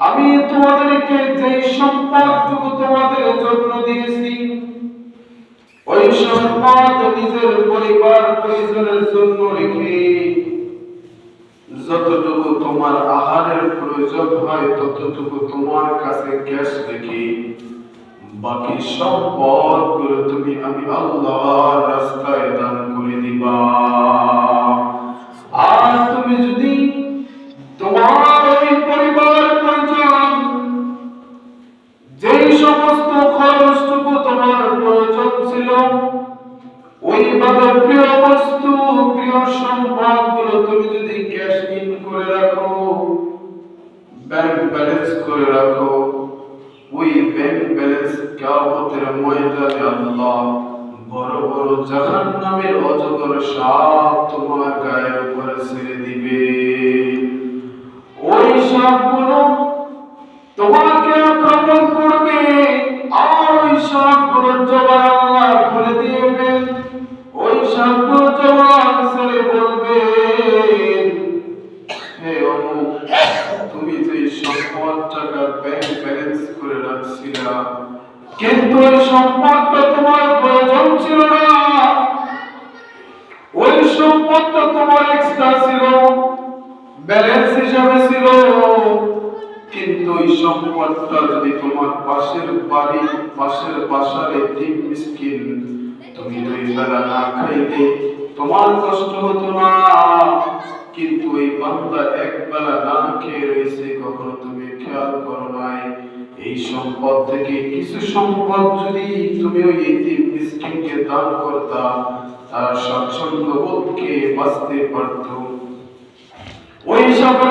আমি তোমাদেরকে যে সম্পদটুকু তোমাদের জন্য দিয়েছি সম্পদ নিজের পরিবার পরিজনের জন্য রেখে যতটুকু তোমার আহারের প্রয়োজন হয়, ততটুকু তোমার কাছে গ্যাস রেখে বাকি সম্পদগুলো তুমি আমি আল্লাহর রাস্তায় দান করে দিবা। আর তুমি যদি তোমার পরিবার পরিজন, যেই সমস্ত ছিল ওইভাবে প্রিয় বস্তু, প্রিয় সম্পদগুলো তুমি যদি ক্যাশ ইন করে রাখো ব্যাংক ব্যালেন্স করে রাখো, ওই ব্যাংক ব্যালেন্স কিয়ামতের ময়দানে আল্লাহ বড় বড় জাহান্নামের অজগর সাপ তোমার গায়ের উপরে ছেড়ে দিবে। ওই সাপগুলো তোমাকে আক্রমণ করবে, আর ওই সাপগুলোর জবান আল্লাহ খুলে দিবেন ওই সাপগুলো জবান ছেড়ে বলবে হে অমুক, তুমি যে সম্পদ টাকা ব্যাংক ব্যালেন্স করে রাখছিলা, কিন্তু ওই সম্পদটা তোমার প্রয়োজন ছিল না। ওই সম্পদটা তোমার এক্সট্রা ছিল ব্যালেন্স হিসাবে ছিল। কিন্তু ওই সম্পদটা যদি তোমার পাশের বাড়ি, পাশের বাসার একটি মিসকিন, তুমি দুই বেলা না খাইলে তোমার কষ্ট হতো না। কিন্তু ওই বান্দা এক বেলা না খেয়ে রয়েছে, কখনো তুমি খেয়াল করো নাই। এই সম্পদ থেকে কিছু সম্পদ যদি তুমি ওই এতিম মিসকিনকে দান করতা, তার স্বচ্ছন্দ বোধকে বাঁচতে পারতো। ওই সকল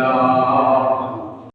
Bismillah.